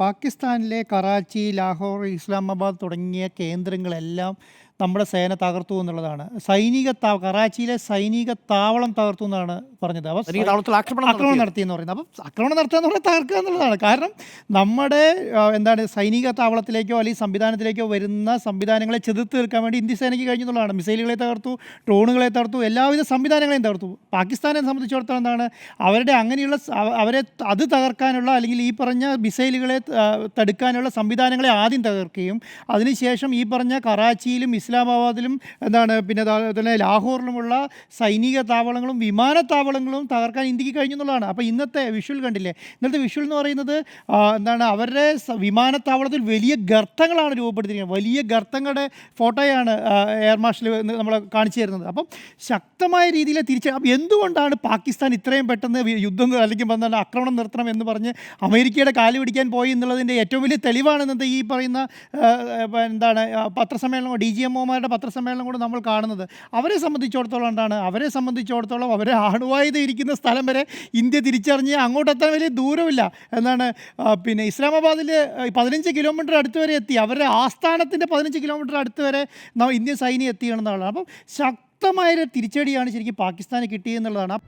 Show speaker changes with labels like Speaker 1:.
Speaker 1: പാകിസ്ഥാനിലെ കറാച്ചി ലാഹോർ ഇസ്ലാമാബാദ് തുടങ്ങിയ കേന്ദ്രങ്ങളെല്ലാം നമ്മുടെ സേന തകർത്തു എന്നുള്ളതാണ്. സൈനിക കറാച്ചിയിലെ സൈനിക താവളം തകർത്തു എന്നാണ് പറഞ്ഞത്. അപ്പോൾ
Speaker 2: ആക്രമണം
Speaker 1: നടത്തിയെന്ന്
Speaker 2: നടത്തി
Speaker 1: നടത്തി എന്ന് പറയുന്നത്. അപ്പം ആക്രമണം നടത്തുക എന്ന് പറഞ്ഞാൽ തകർക്കുക എന്നുള്ളതാണ്. കാരണം നമ്മുടെ എന്താണ് സൈനിക താവളത്തിലേക്കോ അല്ലെങ്കിൽ സംവിധാനത്തിലേക്കോ വരുന്ന സംവിധാനങ്ങളെ ചെതിർത്ത് തീർക്കാൻ വേണ്ടി ഇന്ത്യ സേനയ്ക്ക് കഴിഞ്ഞെന്നുള്ളതാണ് മിസൈലുകളെ തകർത്തു ഡ്രോണുകളെ തകർത്തു എല്ലാവിധ സംവിധാനങ്ങളെയും തകർത്തു. പാകിസ്ഥാനെ സംബന്ധിച്ചിടത്തോളം എന്താണ് അവരുടെ അങ്ങനെയുള്ള അവരെ അത് തകർക്കാനുള്ള അല്ലെങ്കിൽ ഈ പറഞ്ഞ മിസൈലുകളെ തടുക്കാനുള്ള സംവിധാനങ്ങളെ ആദ്യം തകർക്കുകയും അതിനുശേഷം ഈ പറഞ്ഞ കറാച്ചിയിലും ഇസ്ലാമാബാദിലും എന്താണ് പിന്നെ തന്നെ ലാഹോറിലുമുള്ള സൈനിക താവളങ്ങളും വിമാനത്താവളങ്ങളും തകർക്കാൻ ഇന്ത്യയ്ക്ക് കഴിഞ്ഞു എന്നുള്ളതാണ്. അപ്പോൾ ഇന്നത്തെ വിഷ്വൽ കണ്ടില്ലേ? ഇന്നത്തെ വിഷ്വൽ എന്ന് പറയുന്നത് എന്താണ് അവരുടെ വിമാനത്താവളത്തിൽ വലിയ ഗർത്തങ്ങളാണ് രൂപപ്പെടുത്തിയിരിക്കുന്നത്. വലിയ ഗർത്തങ്ങളുടെ ഫോട്ടോയാണ് എയർ മാർഷൽ നമ്മൾ കാണിച്ചു തരുന്നത്. അപ്പം ശക്തമായ രീതിയിൽ തിരിച്ച് എന്തുകൊണ്ടാണ് പാകിസ്ഥാൻ ഇത്രയും പെട്ടെന്ന് യുദ്ധം അല്ലെങ്കിൽ എന്താണ് ആക്രമണം നിർത്തണം എന്ന് പറഞ്ഞ് അമേരിക്കയുടെ കാൽ പിടിക്കാൻ പോയി എന്നുള്ളതിന്റെ ഏറ്റവും വലിയ തെളിവാണ് തെളിവാണെന്നത് ഈ പറയുന്ന എന്താണ് പത്രസമ്മേളനമോ പത്രസമ്മേളനം ഡി ജി എം ഒമാരുടെ പത്രസമ്മേളനം കൊണ്ട് നമ്മൾ കാണുന്നത്. അവരെ സംബന്ധിച്ചിടത്തോളം എന്താണ്? അവരെ സംബന്ധിച്ചിടത്തോളം അവരെ ആണുവായുധം ഇരിക്കുന്ന സ്ഥലം വരെ ഇന്ത്യ തിരിച്ചറിഞ്ഞ് അങ്ങോട്ടെത്താൻ വലിയ ദൂരമില്ല. എന്നാണ് പിന്നെ ഇസ്ലാമാബാദിൽ പതിനഞ്ച് കിലോമീറ്റർ അടുത്ത് വരെ എത്തി. അവരുടെ ആസ്ഥാനത്തിന്റെ പതിനഞ്ച് കിലോമീറ്റർ അടുത്ത് വരെ ഇന്ത്യൻ സൈന്യം എത്തിയെന്നുള്ളതാണ് അപ്പം ശക്തമായൊരു തിരിച്ചടിയാണ് ശരിക്കും പാകിസ്ഥാന് കിട്ടിയെന്നുള്ളതാണ്.